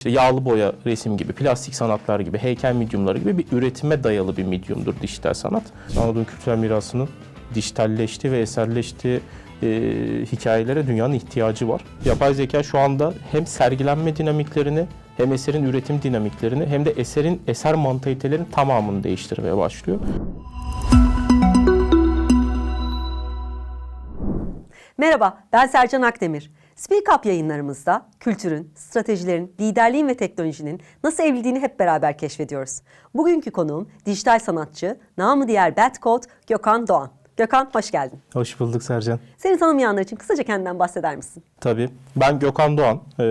İşte yağlı boya resim gibi, plastik sanatlar gibi, heykel medyumları gibi bir üretime dayalı bir medyumdur dijital sanat. Anadolu kültürel mirasının dijitalleşti ve eserleştiği e, hikayelere dünyanın ihtiyacı var. Yapay zeka şu anda hem sergilenme dinamiklerini hem eserin üretim dinamiklerini hem de eserin eser mantalitelerin tamamını değiştirmeye başlıyor. Merhaba, ben Sercan Akdemir. Speak Up yayınlarımızda kültürün, stratejilerin, liderliğin ve teknolojinin nasıl evrildiğini hep beraber keşfediyoruz. Bugünkü konuğum dijital sanatçı, namı diğer Bad Code Gökhan Doğan. Gökhan hoş geldin. Hoş bulduk Sercan. Seni tanımayanlar için kısaca kendinden bahseder misin? Tabii. Ben Gökhan Doğan. E,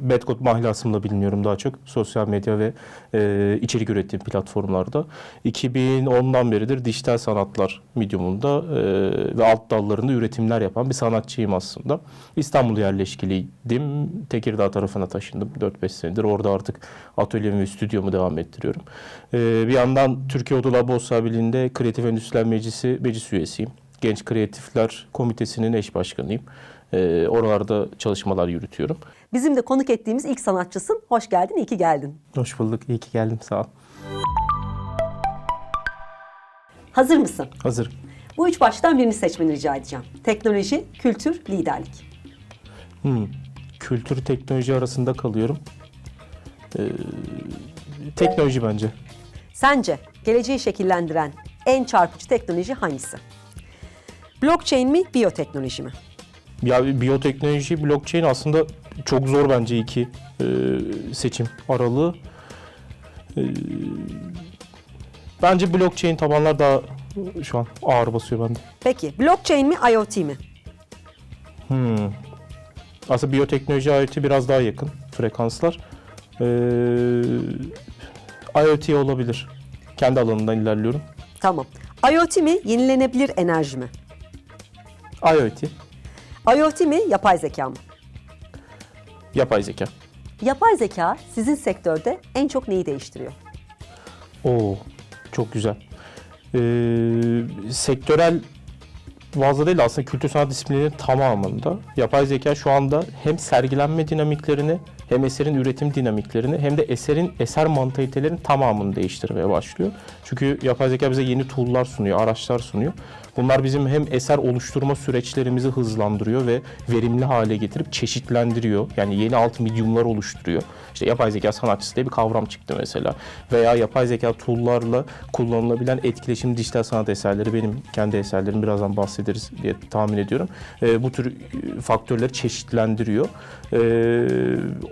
Bedkot mahlasımla biliniyorum daha çok. Sosyal medya ve e, içerik ürettiğim platformlarda. 2010'dan beridir dijital sanatlar mediumunda e, ve alt dallarında üretimler yapan bir sanatçıyım aslında. İstanbul yerleşkiliydim. Tekirdağ tarafına taşındım 4-5 senedir. Orada artık atölyemi ve stüdyomu devam ettiriyorum. E, bir yandan Türkiye Oda Labos Birliği'nde Kreatif Endüstriler Meclisi meclis üyesiyim. Genç Kreatifler Komitesi'nin eş başkanıyım. Ee, oralarda çalışmalar yürütüyorum. Bizim de konuk ettiğimiz ilk sanatçısın. Hoş geldin, iyi ki geldin. Hoş bulduk, iyi ki geldim, sağ ol. Hazır mısın? Hazır. Bu üç baştan birini seçmeni rica edeceğim. Teknoloji, kültür, liderlik. Hmm. Kültür, teknoloji arasında kalıyorum. Ee, teknoloji bence. Sence geleceği şekillendiren en çarpıcı teknoloji hangisi? Blockchain mi, biyoteknoloji mi? Ya biyoteknoloji, blockchain aslında çok zor bence iki e, seçim aralığı. E, bence blockchain tabanlar daha şu an ağır basıyor bende. Peki blockchain mi, IoT mi? Hmm. Aslında biyoteknoloji IoT biraz daha yakın frekanslar. Ee, IoT olabilir. Kendi alanından ilerliyorum. Tamam. IoT mi, yenilenebilir enerji mi? IoT, IoT mi, yapay zeka mı? yapay zeka. Yapay zeka sizin sektörde en çok neyi değiştiriyor? Oo, çok güzel. Ee, sektörel bazda değil aslında kültür sanat disiplinlerinin tamamında yapay zeka şu anda hem sergilenme dinamiklerini hem eserin üretim dinamiklerini hem de eserin eser mantalitelerin tamamını değiştirmeye başlıyor. Çünkü yapay zeka bize yeni tool'lar sunuyor, araçlar sunuyor. Bunlar bizim hem eser oluşturma süreçlerimizi hızlandırıyor ve verimli hale getirip çeşitlendiriyor. Yani yeni alt medium'lar oluşturuyor. İşte yapay zeka sanatçısı diye bir kavram çıktı mesela. Veya yapay zeka tool'larla kullanılabilen etkileşim dijital sanat eserleri benim kendi eserlerim birazdan bahsederiz diye tahmin ediyorum. Ee, bu tür e, faktörleri çeşitlendiriyor. Ee,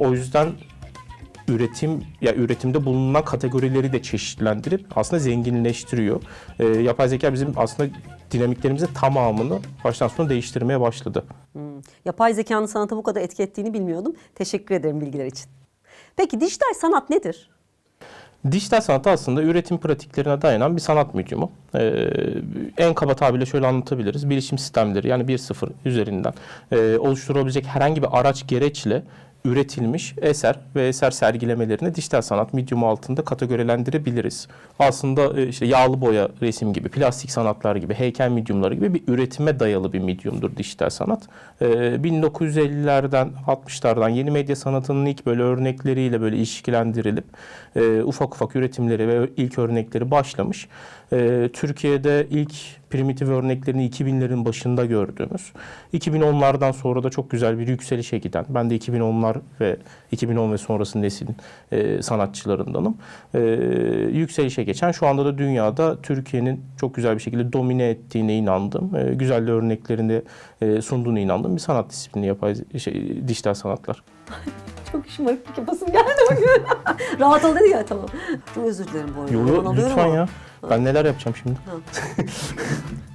o yüzden üretim ya üretimde bulunan kategorileri de çeşitlendirip aslında zenginleştiriyor. Ee, yapay zeka bizim aslında dinamiklerimizin tamamını baştan sona değiştirmeye başladı. Yapay zekanın sanata bu kadar etki ettiğini bilmiyordum. Teşekkür ederim bilgiler için. Peki dijital sanat nedir? Dijital sanat aslında üretim pratiklerine dayanan bir sanat medyumu. Ee, en kaba tabirle şöyle anlatabiliriz. Bilişim sistemleri yani 1.0 üzerinden e, oluşturabilecek herhangi bir araç gereçle üretilmiş eser ve eser sergilemelerini dijital sanat medyumu altında kategorilendirebiliriz. Aslında e, işte yağlı boya resim gibi, plastik sanatlar gibi, heykel medyumları gibi bir üretime dayalı bir medyumdur dijital sanat. E, 1950'lerden, 60'lardan yeni medya sanatının ilk böyle örnekleriyle böyle ilişkilendirilip e, ufak ufak üretimleri ve ilk örnekleri başlamış. E, Türkiye'de ilk primitif örneklerini 2000'lerin başında gördüğümüz. 2010'lardan sonra da çok güzel bir yükselişe giden. Ben de 2010'lar ve 2010 ve sonrası neslin e, sanatçılarındanım. E, yükselişe geçen şu anda da dünyada Türkiye'nin çok güzel bir şekilde domine ettiğine inandım. E, güzel de örneklerini e, sunduğuna inandım. Bir sanat disiplini yapay şey, dijital sanatlar. Çok şımarıklık yapasım geldi bugün. Rahat ol dedi ya tamam. Çok özür dilerim bu arada. Yo, Yalan alıyorum lütfen ama. ya. Ben neler yapacağım şimdi?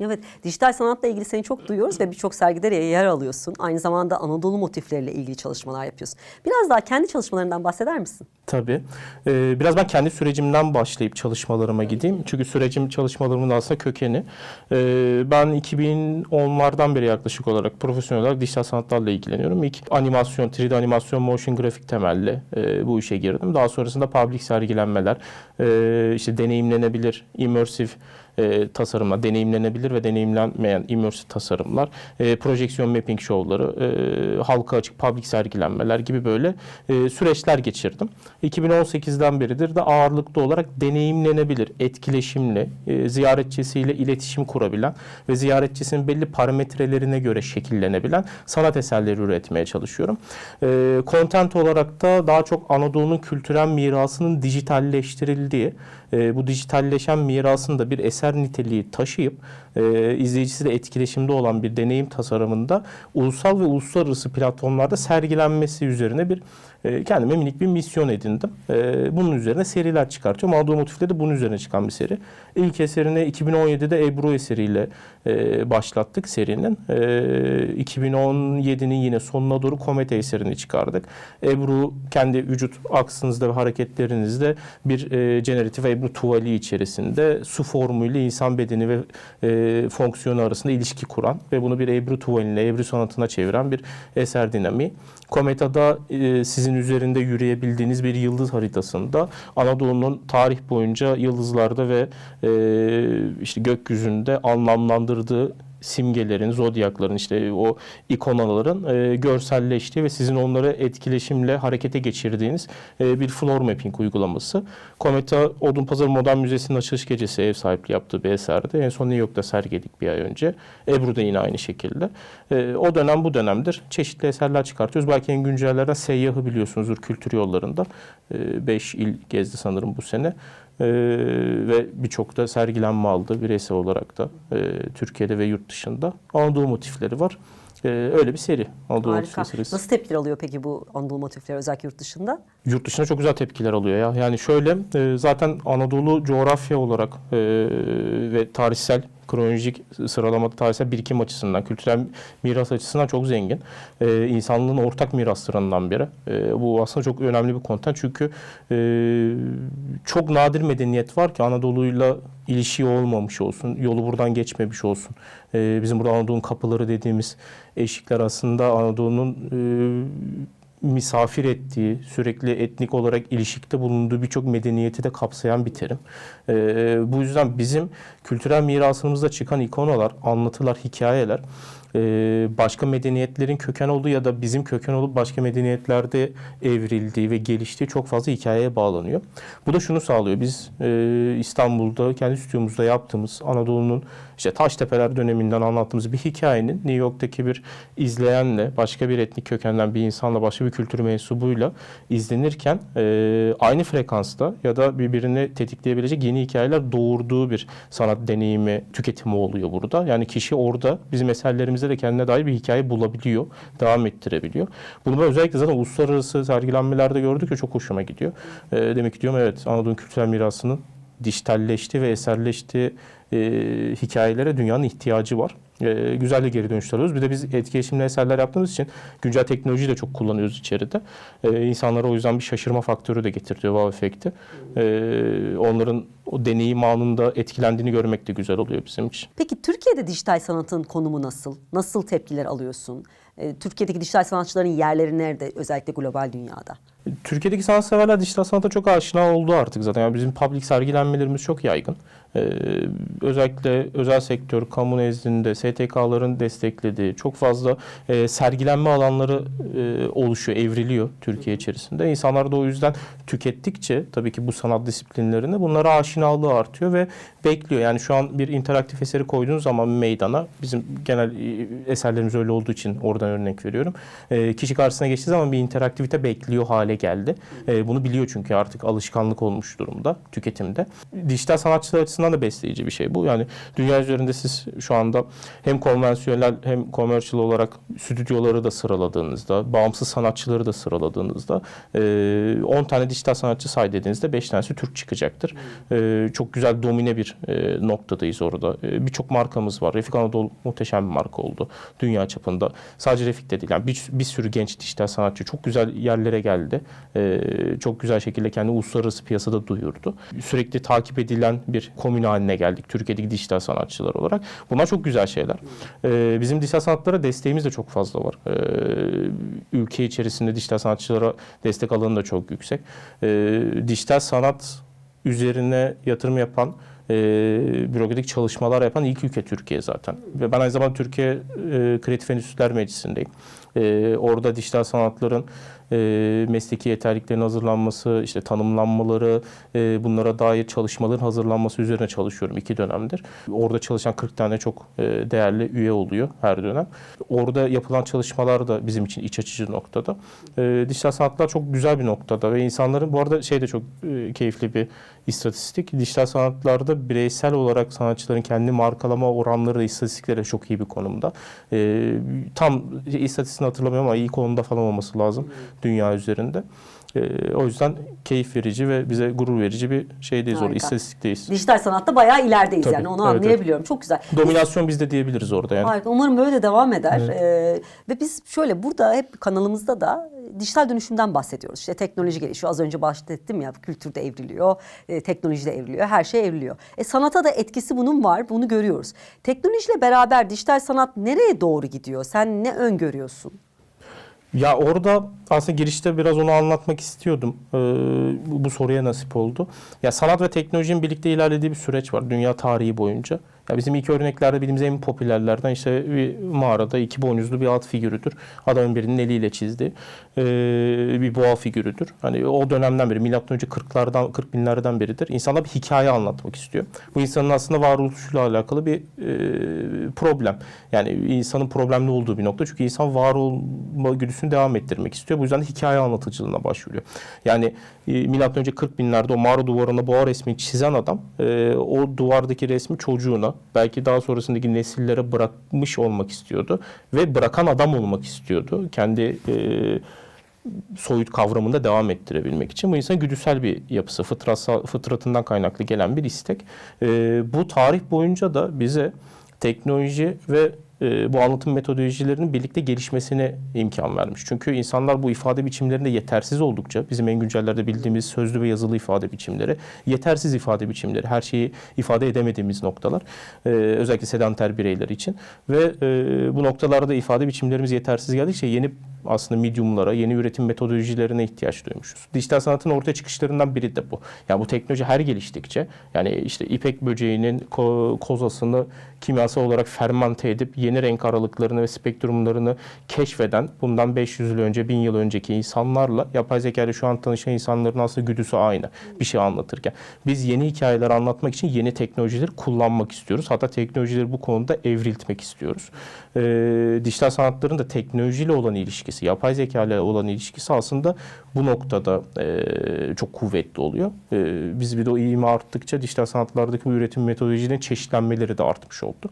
Evet, dijital sanatla ilgili seni çok duyuyoruz ve birçok sergide yer alıyorsun. Aynı zamanda Anadolu motifleriyle ilgili çalışmalar yapıyorsun. Biraz daha kendi çalışmalarından bahseder misin? Tabii. Ee, biraz ben kendi sürecimden başlayıp çalışmalarıma gideyim. Çünkü sürecim çalışmalarımın aslında kökeni. Ee, ben 2010'lardan beri yaklaşık olarak profesyonel olarak dijital sanatlarla ilgileniyorum. İlk animasyon, 3D animasyon, motion grafik temelli e, bu işe girdim. Daha sonrasında public sergilenmeler, e, işte deneyimlenebilir, immersive e, tasarımlar, deneyimlenebilir ve deneyimlenmeyen immersive tasarımlar, e, projeksiyon mapping şovları, e, halka açık public sergilenmeler gibi böyle e, süreçler geçirdim. 2018'den beridir de ağırlıklı olarak deneyimlenebilir, etkileşimli, e, ziyaretçisiyle iletişim kurabilen ve ziyaretçisinin belli parametrelerine göre şekillenebilen sanat eserleri üretmeye çalışıyorum. E, content olarak da daha çok Anadolu'nun kültürel mirasının dijitalleştirildiği, e, bu dijitalleşen mirasını da bir eser niteliği taşıyıp e, izleyicisiyle etkileşimde olan bir deneyim tasarımında ulusal ve uluslararası platformlarda sergilenmesi üzerine bir e, kendime minik bir misyon edindim. E, bunun üzerine seriler çıkartıyorum. Anadolu Motifleri de bunun üzerine çıkan bir seri. İlk eserini 2017'de Ebru eseriyle e, başlattık serinin. E, 2017'nin yine sonuna doğru Komet eserini çıkardık. Ebru kendi vücut aksınızda ve hareketlerinizde bir e, generatif Ebru tuvali içerisinde su formuyla insan bedeni ve e, fonksiyonu arasında ilişki kuran ve bunu bir Ebru tuvaline, Ebru sanatına çeviren bir eser dinamiği. Kometa'da e, sizin üzerinde yürüyebildiğiniz bir yıldız haritasında Anadolu'nun tarih boyunca yıldızlarda ve e, işte gökyüzünde anlamlandırdığı simgelerin, zodyakların işte o ikonaların e, görselleştiği ve sizin onları etkileşimle harekete geçirdiğiniz e, bir floor mapping uygulaması. Kometa Odunpazarı Modern Müzesi'nin açılış gecesi ev sahipliği yaptığı bir eserdi. En son New York'ta sergiledik bir ay önce. Ebru'da yine aynı şekilde. E, o dönem bu dönemdir. Çeşitli eserler çıkartıyoruz. Belki en güncellerden Seyyah'ı biliyorsunuzdur kültür yollarında. 5 il gezdi sanırım bu sene. Ee, ve birçok da sergilenme aldı bireysel olarak da e, Türkiye'de ve yurt dışında. Anadolu motifleri var. Ee, öyle bir seri. Anadolu Harika. serisi. Nasıl tepkiler alıyor peki bu Anadolu motifleri özellikle yurt dışında? Yurt dışında çok güzel tepkiler alıyor ya. Yani şöyle e, zaten Anadolu coğrafya olarak e, ve tarihsel kronolojik sıralamada tarihsel birikim açısından, kültürel miras açısından çok zengin. E, insanlığın ortak miraslarından biri. E, bu aslında çok önemli bir kontent çünkü e, çok nadir medeniyet var ki Anadolu'yla ilişiği olmamış olsun, yolu buradan geçmemiş olsun. E, bizim burada Anadolu'nun kapıları dediğimiz eşikler aslında Anadolu'nun e, misafir ettiği, sürekli etnik olarak ilişkide bulunduğu birçok medeniyeti de kapsayan bir terim. Ee, bu yüzden bizim kültürel mirasımızda çıkan ikonalar, anlatılar, hikayeler e, başka medeniyetlerin köken olduğu ya da bizim köken olup başka medeniyetlerde evrildiği ve geliştiği çok fazla hikayeye bağlanıyor. Bu da şunu sağlıyor. Biz e, İstanbul'da kendi stüdyomuzda yaptığımız Anadolu'nun işte Taştepeler döneminden anlattığımız bir hikayenin New York'taki bir izleyenle, başka bir etnik kökenden bir insanla, başka bir kültür mensubuyla izlenirken e, aynı frekansta ya da birbirini tetikleyebilecek yeni hikayeler doğurduğu bir sanat deneyimi, tüketimi oluyor burada. Yani kişi orada bizim de kendine dair bir hikaye bulabiliyor, devam ettirebiliyor. Bunu ben özellikle zaten uluslararası sergilenmelerde gördükçe çok hoşuma gidiyor. E, demek ki diyorum evet Anadolu kültürel mirasının dijitalleşti ve eserleşti e, hikayelere dünyanın ihtiyacı var. E, güzel de geri dönüşler alıyoruz. Bir de biz etkileşimli eserler yaptığımız için güncel teknolojiyi de çok kullanıyoruz içeride. E, insanlara o yüzden bir şaşırma faktörü de getiriyor wow efekti. E, onların o deneyim anında etkilendiğini görmek de güzel oluyor bizim için. Peki Türkiye'de dijital sanatın konumu nasıl? Nasıl tepkiler alıyorsun? Ee, Türkiye'deki dijital sanatçıların yerleri nerede özellikle global dünyada? Türkiye'deki sanatseverler dijital sanata çok aşina oldu artık zaten. Yani bizim public sergilenmelerimiz çok yaygın. Ee, özellikle özel sektör, kamu nezdinde STK'ların desteklediği çok fazla e, sergilenme alanları e, oluşuyor, evriliyor Türkiye içerisinde. İnsanlar da o yüzden tükettikçe tabii ki bu sanat disiplinlerinde bunlara aşinalığı artıyor ve bekliyor. Yani şu an bir interaktif eseri koyduğun zaman meydana, bizim genel e, eserlerimiz öyle olduğu için oradan örnek veriyorum. E, kişi karşısına geçtiği zaman bir interaktivite bekliyor hale geldi. E, bunu biliyor çünkü artık alışkanlık olmuş durumda tüketimde. Dijital sanatçılar açısından da besleyici bir şey bu. Yani dünya üzerinde siz şu anda hem konvansiyonel hem commercial olarak stüdyoları da sıraladığınızda, bağımsız sanatçıları da sıraladığınızda e, 10 tane dijital sanatçı say dediğinizde 5 tanesi Türk çıkacaktır. Çok güzel domine bir e, noktadayız orada. Birçok markamız var. Refik Anadolu muhteşem bir marka oldu dünya çapında. Sadece Refik de değil. Yani bir, bir sürü genç dijital sanatçı çok güzel yerlere geldi. E, çok güzel şekilde kendi uluslararası piyasada duyurdu. Sürekli takip edilen bir komün haline geldik Türkiye'deki dijital sanatçılar olarak. Bunlar çok güzel şeyler. E, bizim dijital sanatlara desteğimiz de çok fazla var. E, ülke içerisinde dijital sanatçılara destek alanı da çok yüksek. E, dijital sanat üzerine yatırım yapan e, bürokratik çalışmalar yapan ilk ülke Türkiye zaten. Ve ben aynı zamanda Türkiye e, Kreatif Endüstriler Meclisi'ndeyim. E, orada dijital sanatların e, mesleki yeterliliklerin hazırlanması, işte tanımlanmaları, e, bunlara dair çalışmaların hazırlanması üzerine çalışıyorum iki dönemdir. Orada çalışan 40 tane çok e, değerli üye oluyor her dönem. Orada yapılan çalışmalar da bizim için iç açıcı noktada. Dijital sanatlar çok güzel bir noktada ve insanların bu arada şey de çok keyifli bir istatistik. Dijital sanatlarda bireysel olarak sanatçıların kendi markalama oranları da istatistikleri çok iyi bir konumda. Tam istatistiğini hatırlamıyorum ama ilk onda falan olması lazım dünya üzerinde. E, o yüzden keyif verici ve bize gurur verici bir şeydeyiz orada, Harika. istatistikteyiz. Dijital sanatta bayağı ilerideyiz Tabii, yani onu evet, evet. anlayabiliyorum. Çok güzel. Dominasyon bizde diyebiliriz orada yani. Harika. Umarım böyle de devam eder. Ee, ve biz şöyle burada hep kanalımızda da dijital dönüşümden bahsediyoruz. İşte teknoloji gelişiyor. Az önce bahsettim ya kültürde evriliyor, e, teknolojide evriliyor, her şey evriliyor. E, sanata da etkisi bunun var. Bunu görüyoruz. Teknolojiyle beraber dijital sanat nereye doğru gidiyor? Sen ne öngörüyorsun? Ya orada aslında girişte biraz onu anlatmak istiyordum. Ee, bu, soruya nasip oldu. Ya sanat ve teknolojinin birlikte ilerlediği bir süreç var dünya tarihi boyunca. Ya bizim ilk örneklerde bildiğimiz en popülerlerden işte bir mağarada iki boynuzlu bir at figürüdür. Adamın birinin eliyle çizdiği ee, bir boğa figürüdür. Hani o dönemden beri milattan önce 40'lardan 40 binlerden beridir. İnsanlar bir hikaye anlatmak istiyor. Bu insanın aslında varoluşuyla alakalı bir e, problem. Yani insanın problemli olduğu bir nokta. Çünkü insan var olma güdüsünü devam ettirmek istiyor. Bu yüzden de hikaye anlatıcılığına başvuruyor. Yani e, milattan önce 40 binlerde o mağara duvarına boğa resmini çizen adam e, o duvardaki resmi çocuğuna belki daha sonrasındaki nesillere bırakmış olmak istiyordu ve bırakan adam olmak istiyordu. Kendi e, soyut kavramında devam ettirebilmek için. Bu insan güdüsel bir yapısı, fıtratsal, fıtratından kaynaklı gelen bir istek. E, bu tarih boyunca da bize teknoloji ve e, bu anlatım metodolojilerinin birlikte gelişmesine imkan vermiş. Çünkü insanlar bu ifade biçimlerinde yetersiz oldukça, bizim en güncellerde bildiğimiz sözlü ve yazılı ifade biçimleri, yetersiz ifade biçimleri, her şeyi ifade edemediğimiz noktalar, e, özellikle sedanter bireyler için ve e, bu noktalarda ifade biçimlerimiz yetersiz geldikçe yeni aslında mediumlara, yeni üretim metodolojilerine ihtiyaç duymuşuz. Dijital sanatın ortaya çıkışlarından biri de bu. Yani bu teknoloji her geliştikçe, yani işte ipek böceğinin ko- kozasını kimyasal olarak fermente edip yeni renk aralıklarını ve spektrumlarını keşfeden bundan 500 yıl önce, 1000 yıl önceki insanlarla yapay zeka şu an tanışan insanların aslında güdüsü aynı bir şey anlatırken. Biz yeni hikayeler anlatmak için yeni teknolojileri kullanmak istiyoruz. Hatta teknolojileri bu konuda evriltmek istiyoruz. Ee, dijital sanatların da teknolojiyle olan ilişkisi, yapay zeka ile olan ilişkisi aslında bu noktada e, çok kuvvetli oluyor. E, biz bir de o iğme arttıkça dijital sanatlardaki bu üretim metodolojilerinin çeşitlenmeleri de artmış oldu.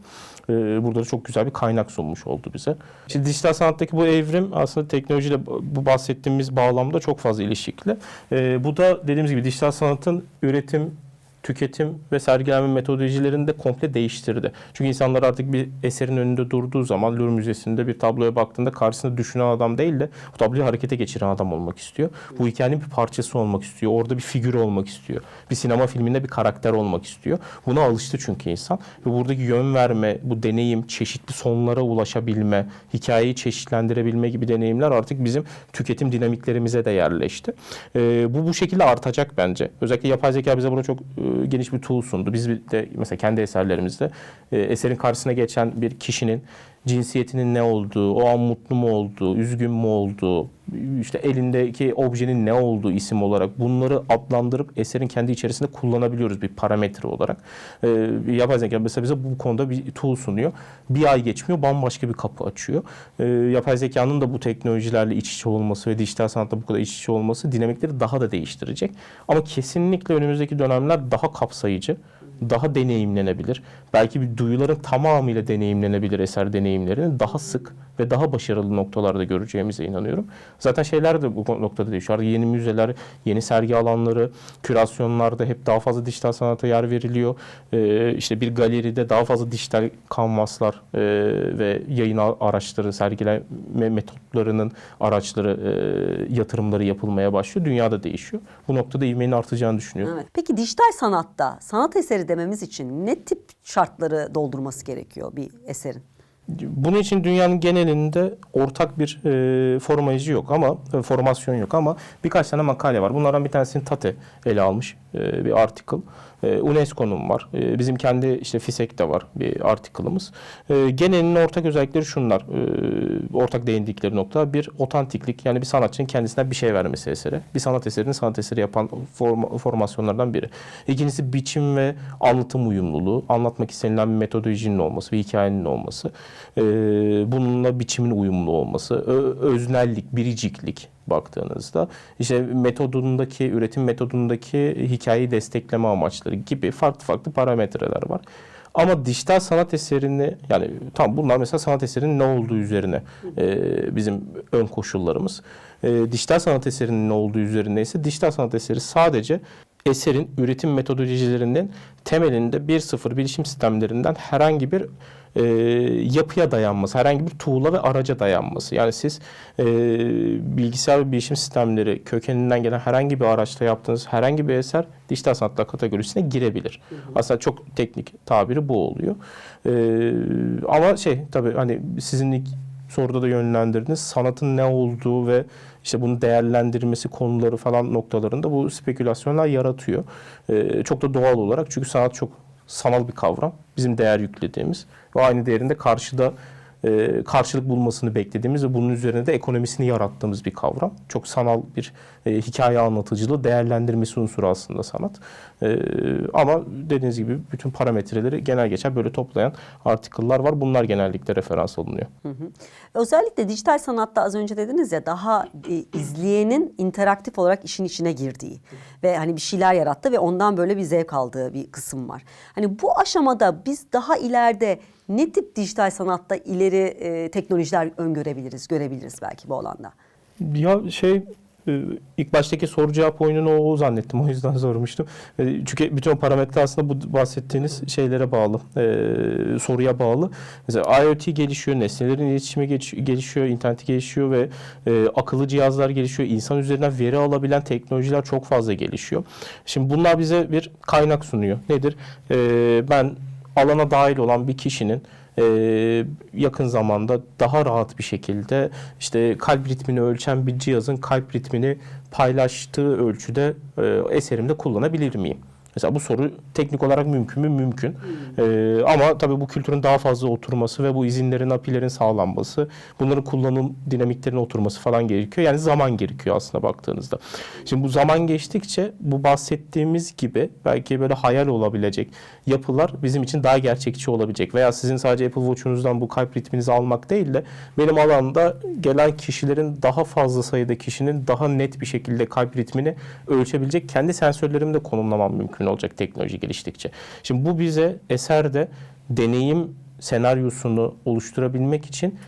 E, burada da çok güzel bir kaynak sunmuş oldu bize. Şimdi dijital sanattaki bu evrim aslında teknolojiyle bu bahsettiğimiz bağlamda çok fazla ilişkili. E, bu da dediğimiz gibi dijital sanatın üretim, tüketim ve sergileme metodolojilerini de komple değiştirdi. Çünkü insanlar artık bir eserin önünde durduğu zaman Louvre Müzesi'nde bir tabloya baktığında karşısında düşünen adam değil de bu tabloyu harekete geçiren adam olmak istiyor. Bu hikayenin bir parçası olmak istiyor. Orada bir figür olmak istiyor. Bir sinema filminde bir karakter olmak istiyor. Buna alıştı çünkü insan. Ve buradaki yön verme, bu deneyim, çeşitli sonlara ulaşabilme, hikayeyi çeşitlendirebilme gibi deneyimler artık bizim tüketim dinamiklerimize de yerleşti. Ee, bu bu şekilde artacak bence. Özellikle yapay zeka bize burada çok e, geniş bir tool sundu. Biz de mesela kendi eserlerimizde e, eserin karşısına geçen bir kişinin cinsiyetinin ne olduğu, o an mutlu mu olduğu, üzgün mü olduğu, işte elindeki objenin ne olduğu isim olarak bunları adlandırıp eserin kendi içerisinde kullanabiliyoruz bir parametre olarak. Ee, yapay zeka mesela bize bu konuda bir tool sunuyor. Bir ay geçmiyor bambaşka bir kapı açıyor. Ee, yapay zekanın da bu teknolojilerle iç içe olması ve dijital sanatta bu kadar iç içe olması dinamikleri daha da değiştirecek. Ama kesinlikle önümüzdeki dönemler daha kapsayıcı, daha deneyimlenebilir. Belki bir duyuların tamamıyla deneyimlenebilir eser deneyimlerini daha sık ve daha başarılı noktalarda göreceğimize inanıyorum. Zaten şeyler de bu noktada değişiyor. Yeni müzeler, yeni sergi alanları, kürasyonlarda hep daha fazla dijital sanata yer veriliyor. Ee, işte bir galeride daha fazla dijital kanvaslar e, ve yayın araçları, sergileme metotlarının araçları, e, yatırımları yapılmaya başlıyor. Dünyada değişiyor. Bu noktada ivmenin artacağını düşünüyorum. Evet. Peki dijital sanatta sanat eseri dememiz için ne tip şartları doldurması gerekiyor bir eserin? Bunun için dünyanın genelinde ortak bir e, formayıcı yok ama e, formasyon yok ama birkaç tane makale var. Bunlardan bir tanesini Tate ele almış e, bir article. E, UNESCO'nun var. E, bizim kendi işte FİSEK'te var bir article'ımız. E, genelinin ortak özellikleri şunlar. Ortak değindikleri nokta bir otantiklik yani bir sanatçının kendisinden bir şey vermesi esere. Bir sanat eserini sanat eseri yapan form- formasyonlardan biri. İkincisi biçim ve anlatım uyumluluğu. Anlatmak istenilen bir metodolojinin olması, bir hikayenin olması. Bununla biçimin uyumlu olması. Öznellik, biriciklik baktığınızda. işte metodundaki, üretim metodundaki hikayeyi destekleme amaçları gibi farklı farklı parametreler var. Ama dijital sanat eserini yani tam bunlar mesela sanat eserinin ne olduğu üzerine e, bizim ön koşullarımız. E, dijital sanat eserinin ne olduğu üzerine ise dijital sanat eseri sadece eserin üretim metodolojilerinin temelinde bir sıfır bilişim sistemlerinden herhangi bir e, yapıya dayanması, herhangi bir tuğla ve araca dayanması. Yani siz e, bilgisayar ve bilişim sistemleri kökeninden gelen herhangi bir araçta yaptığınız herhangi bir eser dijital sanatlar kategorisine girebilir. Aslında çok teknik tabiri bu oluyor. E, ama şey tabii hani sizin ilk soruda da yönlendirdiniz sanatın ne olduğu ve işte bunu değerlendirmesi konuları falan noktalarında bu spekülasyonlar yaratıyor. E, çok da doğal olarak çünkü sanat çok sanal bir kavram. Bizim değer yüklediğimiz ve aynı değerinde karşıda e, karşılık bulmasını beklediğimiz ve bunun üzerine de ekonomisini yarattığımız bir kavram. Çok sanal bir e, hikaye anlatıcılığı, değerlendirmesi unsuru aslında sanat. E, ama dediğiniz gibi bütün parametreleri genel geçer böyle toplayan article'lar var. Bunlar genellikle referans alınıyor. Özellikle dijital sanatta az önce dediniz ya daha izleyenin interaktif olarak işin içine girdiği ve hani bir şeyler yarattı ve ondan böyle bir zevk aldığı bir kısım var. Hani bu aşamada biz daha ileride ne tip dijital sanatta ileri e, teknolojiler öngörebiliriz, görebiliriz belki bu alanda? Ya şey e, ilk baştaki soru cevap oyununu o zannettim. O yüzden sormuştum. E, Çünkü bütün parametre aslında bu bahsettiğiniz şeylere bağlı. e, Soruya bağlı. Mesela IoT gelişiyor, nesnelerin iletişimi gelişiyor, interneti gelişiyor ve e, akıllı cihazlar gelişiyor. İnsan üzerinden veri alabilen teknolojiler çok fazla gelişiyor. Şimdi bunlar bize bir kaynak sunuyor. Nedir? E, Ben alana dahil olan bir kişinin e, yakın zamanda daha rahat bir şekilde işte kalp ritmini ölçen bir cihazın kalp ritmini paylaştığı ölçüde e, eserimde kullanabilir miyim? Mesela bu soru teknik olarak mümkün mü? Mümkün. E, ama tabii bu kültürün daha fazla oturması ve bu izinlerin, apilerin sağlanması, bunların kullanım dinamiklerine oturması falan gerekiyor. Yani zaman gerekiyor aslında baktığınızda. Şimdi bu zaman geçtikçe bu bahsettiğimiz gibi belki böyle hayal olabilecek yapılar bizim için daha gerçekçi olabilecek. Veya sizin sadece Apple Watch'unuzdan bu kalp ritminizi almak değil de benim alanda gelen kişilerin daha fazla sayıda kişinin daha net bir şekilde kalp ritmini ölçebilecek kendi sensörlerimi de konumlamam mümkün olacak teknoloji geliştikçe. Şimdi bu bize eserde deneyim senaryosunu oluşturabilmek için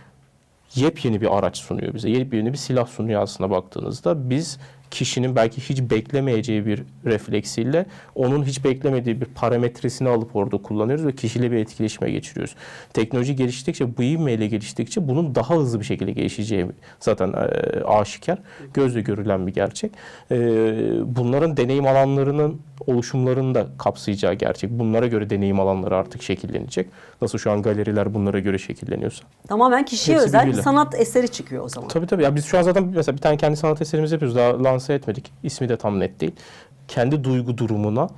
yepyeni bir araç sunuyor bize. Yepyeni bir silah sunuyor aslında baktığınızda. Biz kişinin belki hiç beklemeyeceği bir refleksiyle onun hiç beklemediği bir parametresini alıp orada kullanıyoruz ve kişiyle bir etkileşime geçiriyoruz. Teknoloji geliştikçe, bu ivmeyle geliştikçe bunun daha hızlı bir şekilde gelişeceği zaten e, aşikar. Gözle görülen bir gerçek. E, bunların deneyim alanlarının oluşumlarını da kapsayacağı gerçek. Bunlara göre deneyim alanları artık şekillenecek. Nasıl şu an galeriler bunlara göre şekilleniyorsa. Tamamen kişiye Hepsi özel bir sanat eseri çıkıyor o zaman. Tabii tabii. Ya biz şu an zaten mesela bir tane kendi sanat eserimizi yapıyoruz. Daha lanse etmedik. İsmi de tam net değil. Kendi duygu durumuna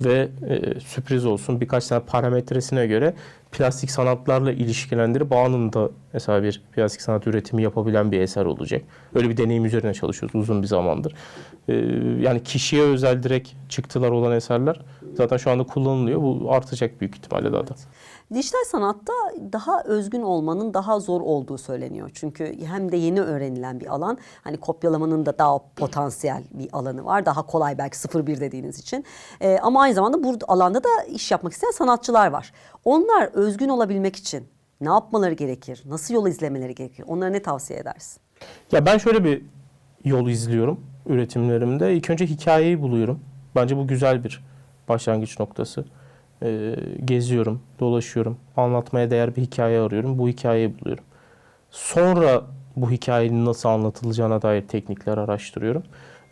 ve e, sürpriz olsun birkaç tane parametresine göre plastik sanatlarla ilişkilendirip anında mesela bir plastik sanat üretimi yapabilen bir eser olacak. Öyle bir deneyim üzerine çalışıyoruz uzun bir zamandır. E, yani kişiye özel direkt çıktılar olan eserler zaten şu anda kullanılıyor. Bu artacak büyük ihtimalle daha da. Dijital sanatta daha özgün olmanın daha zor olduğu söyleniyor. Çünkü hem de yeni öğrenilen bir alan. Hani kopyalamanın da daha potansiyel bir alanı var. Daha kolay belki 0-1 dediğiniz için. Ee, ama aynı zamanda bu alanda da iş yapmak isteyen sanatçılar var. Onlar özgün olabilmek için ne yapmaları gerekir? Nasıl yol izlemeleri gerekir? Onlara ne tavsiye edersin? Ya ben şöyle bir yol izliyorum üretimlerimde. İlk önce hikayeyi buluyorum. Bence bu güzel bir başlangıç noktası. Ee, geziyorum, dolaşıyorum, anlatmaya değer bir hikaye arıyorum. Bu hikayeyi buluyorum. Sonra bu hikayenin nasıl anlatılacağına dair teknikler araştırıyorum.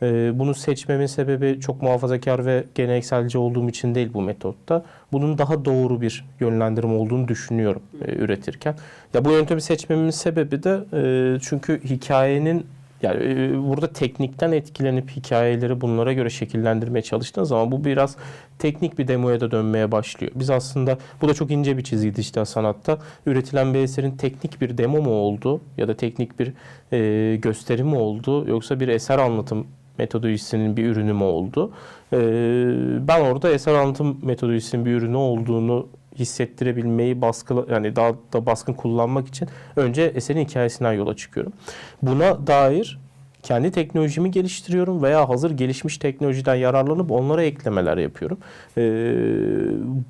Ee, bunu seçmemin sebebi çok muhafazakar ve gelenekselci olduğum için değil bu metotta. Bunun daha doğru bir yönlendirme olduğunu düşünüyorum e, üretirken. Ya bu yöntemi seçmemin sebebi de e, çünkü hikayenin Yani e, burada teknikten etkilenip hikayeleri bunlara göre şekillendirmeye çalıştığın zaman bu biraz teknik bir demoya da dönmeye başlıyor. Biz aslında bu da çok ince bir çizgi dijital sanatta. Üretilen bir eserin teknik bir demo mu oldu ya da teknik bir e, gösteri mi oldu yoksa bir eser anlatım metodolojisinin bir ürünü mü oldu? E, ben orada eser anlatım metodolojisinin bir ürünü olduğunu hissettirebilmeyi baskı yani daha da baskın kullanmak için önce eserin hikayesinden yola çıkıyorum. Buna dair kendi teknolojimi geliştiriyorum veya hazır gelişmiş teknolojiden yararlanıp onlara eklemeler yapıyorum. Ee,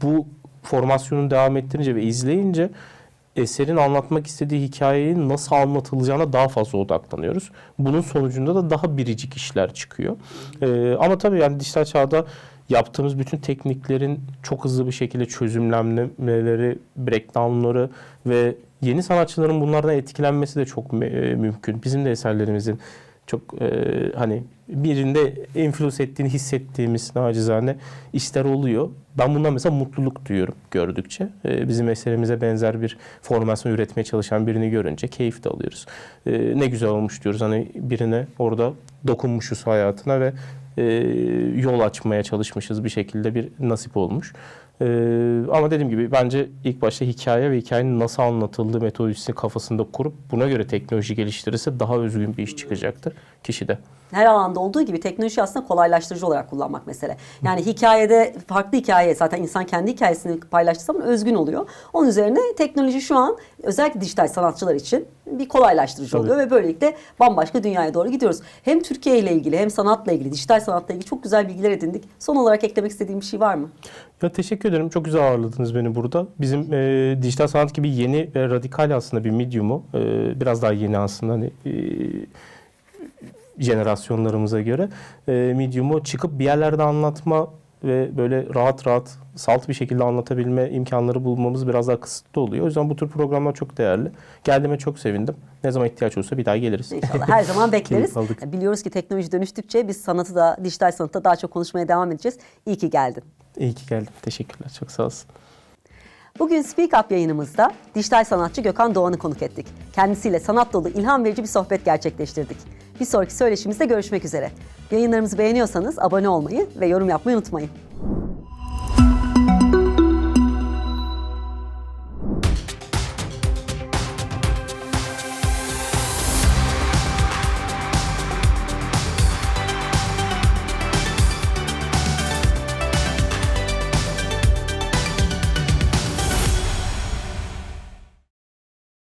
bu formasyonu devam ettirince ve izleyince eserin anlatmak istediği hikayenin nasıl anlatılacağına daha fazla odaklanıyoruz. Bunun sonucunda da daha biricik işler çıkıyor. Ee, ama tabii yani dijital çağda yaptığımız bütün tekniklerin çok hızlı bir şekilde çözümlenmeleri, breakdownları ve yeni sanatçıların bunlardan etkilenmesi de çok e, mümkün. Bizim de eserlerimizin çok e, hani birinde influence ettiğini hissettiğimiz nacizane işler oluyor. Ben bundan mesela mutluluk duyuyorum gördükçe. E, bizim eserimize benzer bir formasyon üretmeye çalışan birini görünce keyif de alıyoruz. E, ne güzel olmuş diyoruz. Hani birine orada dokunmuşuz hayatına ve e, yol açmaya çalışmışız bir şekilde bir nasip olmuş. E, ama dediğim gibi bence ilk başta hikaye ve hikayenin nasıl anlatıldığı metodolojisini kafasında kurup buna göre teknoloji geliştirirse daha özgün bir iş çıkacaktır kişide. Her alanda olduğu gibi teknoloji aslında kolaylaştırıcı olarak kullanmak mesele. Yani hikayede farklı hikaye zaten insan kendi hikayesini paylaştığı zaman özgün oluyor. Onun üzerine teknoloji şu an özellikle dijital sanatçılar için bir kolaylaştırıcı Tabii. oluyor ve böylelikle bambaşka dünyaya doğru gidiyoruz. Hem Türkiye ile ilgili hem sanatla ilgili, dijital sanatla ilgili çok güzel bilgiler edindik. Son olarak eklemek istediğim bir şey var mı? Ya teşekkür ederim. Çok güzel ağırladınız beni burada. Bizim e, dijital sanat gibi yeni ve radikal aslında bir medium'u. e, biraz daha yeni aslında hani e, jenerasyonlarımıza göre e, medium'u çıkıp bir yerlerde anlatma ve böyle rahat rahat salt bir şekilde anlatabilme imkanları bulmamız biraz daha kısıtlı oluyor. O yüzden bu tür programlar çok değerli. Geldiğime çok sevindim. Ne zaman ihtiyaç olursa bir daha geliriz. İnşallah her zaman bekleriz. Biliyoruz ki teknoloji dönüştükçe biz sanatı da dijital sanatı da daha çok konuşmaya devam edeceğiz. İyi ki geldin. İyi ki geldin. Teşekkürler. Çok sağ olsun. Bugün Speak Up yayınımızda dijital sanatçı Gökhan Doğan'ı konuk ettik. Kendisiyle sanat dolu, ilham verici bir sohbet gerçekleştirdik. Bir sonraki söyleşimizde görüşmek üzere. Yayınlarımızı beğeniyorsanız abone olmayı ve yorum yapmayı unutmayın.